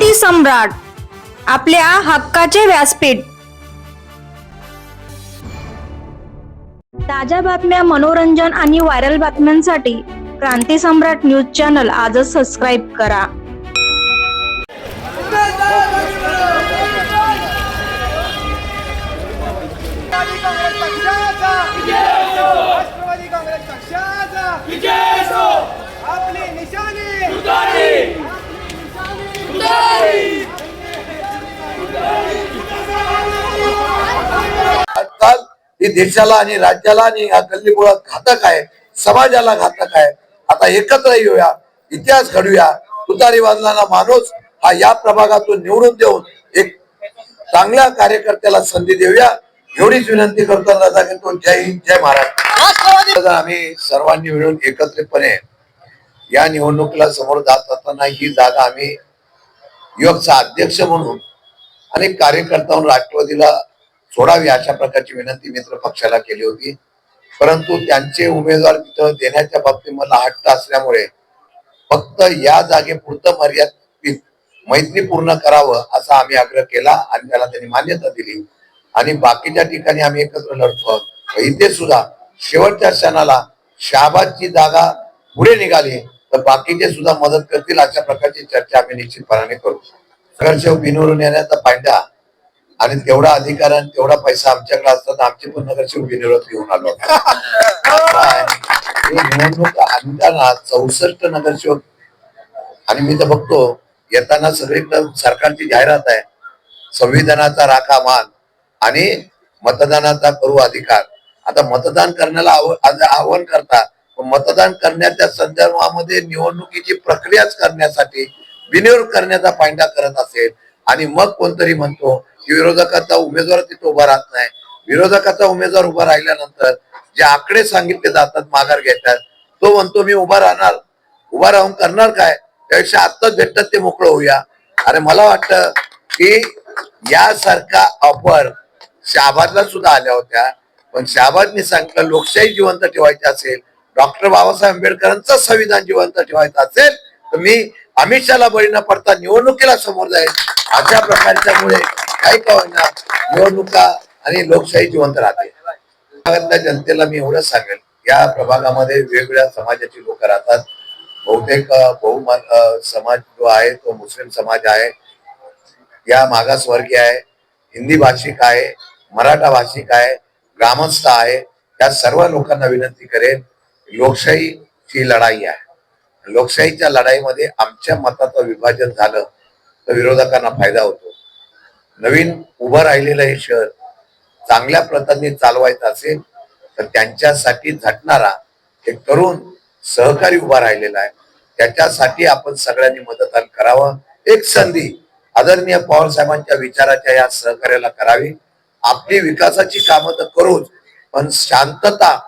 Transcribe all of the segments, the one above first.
क्रांती सम्राट आपल्या हक्काचे व्यासपीठ. ताज्या बातम्या मनोरंजन आणि व्हायरल बातम्यांसाठी क्रांती सम्राट न्यूज चॅनल आजच सबस्क्राईब करा. राष्ट्रवादी काँग्रेस पक्षाचा राष्ट्रवादी काँग्रेस पक्षाचा आपली निशाणी आजकाल ही देशाला आणि राज्याला आणि या गल्लीमुळात घातक आहे समाजाला घातक आहे. आता एकत्र येऊया इतिहास घडूया. तुतारी वाजणारा माणूस हा या प्रभागातून निवडून देऊन एक चांगल्या कार्यकर्त्याला संधी देऊया. एवढीच विनंती करतो दादा घेतो जय हिंद जय महाराष्ट्र. तर आम्ही सर्वांनी मिळून एकत्रितपणे या निवडणुकीला समोर जात असताना ही जागा आम्ही युवकचा अध्यक्ष म्हणून अनेक कार्यकर्त्यांनी राष्ट्रवादीला सोडावी अशा प्रकारची विनंती मित्र पक्षाला केली होती. परंतु त्यांचे उमेदवार तिथं देण्याच्या बाबतीत मला हट्ट असल्यामुळे फक्त या जागेपुरतं मर्यादित मैत्री पूर्ण करावं असा आम्ही आग्रह केला आणि त्याला त्यांनी मान्यता दिली. आणि बाकीच्या ठिकाणी आम्ही एकत्र लढतो. आहोत. इथे सुद्धा शेवटच्या क्षणाला शहाबादची जागा पुढे निघाली. तर बाकीचे सुद्धा मदत करतील अशा प्रकारची चर्चा आम्ही निश्चितपणाने करू. नगरसेवक बिनवरून येण्याचा फायदा आणि तेवढा अधिकार आणि तेवढा पैसा आमच्याकडे असताना आमचे पण नगरसेवक बिनविरोध घेऊन आलो निवडणूक आणताना चौसष्ट नगरसेवक आणि मी तर बघतो येताना सगळीकडं सरकारची जाहिरात आहे संविधानाचा राखा मान आणि मतदानाचा करू अधिकार. आता मतदान करण्याला आव्हान करता मतदान करण्याच्या संदर्भामध्ये निवडणुकीची प्रक्रियाच करण्यासाठी बिनविरोध करण्याचा पायंडा करत असेल. आणि मग कोणतरी म्हणतो की विरोधकाचा उमेदवार तिथे उभा राहत नाही. विरोधकाचा उमेदवार उभा राहिल्यानंतर जे आकडे सांगितले जातात माघार घेतात तो म्हणतो मी उभा राहणार. उभा राहून करणार काय? त्यापेक्षा आत्ताच भेटतात ते मोकळं होऊया. अरे मला वाटतं की यासारखा ऑफर शहाबादला सुद्धा आल्या होत्या. पण शहाबादने सांगितलं लोकशाही जिवंत ठेवायची असेल डॉक्टर बाबासाहेब आंबेडकरांचं संविधान जिवंत ठेवायचं असेल तर मी अमित शहाला बळी न पडता निवडणुकीला समोर जाईल अशा प्रकारच्यामुळे काही का होईना निवडणुका आणि लोकशाही जिवंत राहते. भागातल्या जनतेला मी एवढं सांगेल या प्रभागामध्ये वेगवेगळ्या समाजाची लोक राहतात. बहुतेक अ, समाज जो आहे तो मुस्लिम समाज आहे. या मागासवर्गीय आहे. हिंदी भाषिक आहे मराठा भाषिक आहे ग्रामस्थ आहे. या सर्व लोकांना विनंती करेन लोकशाहीची लढाई आहे. लोकशाहीच्या लढाईमध्ये आमच्या मताचं विभाजन झालं तर विरोधकांना फायदा होतो. नवीन उभं राहिलेलं हे शहर चांगल्या प्रकारे चालवायचं असेल तर त्यांच्यासाठी झटणारा एक तरुण सहकारी उभा राहिलेला आहे. त्याच्यासाठी आपण सगळ्यांनी मतदान करावं. एक संधी आदरणीय पवार साहेबांच्या विचाराच्या या सहकार्याला करावी. आपली विकासाची कामं तर करूच पण शांतता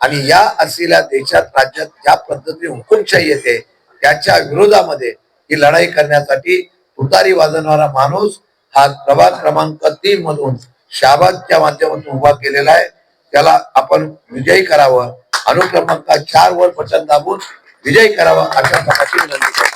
आणि या असलेल्या देशात राज्यात ज्या पद्धतीने हुकुमशाही येते त्याच्या विरोधामध्ये ही लढाई करण्यासाठी तुतारी वाजवणारा माणूस हा प्रभाग क्रमांक तीन मधून शाबादच्या माध्यमातून उभा केलेला आहे. त्याला आपण विजयी करावं. अनुक्रमांक चार वर बटन दाबून विजयी करावा अशा प्रकारची विनंती करतो.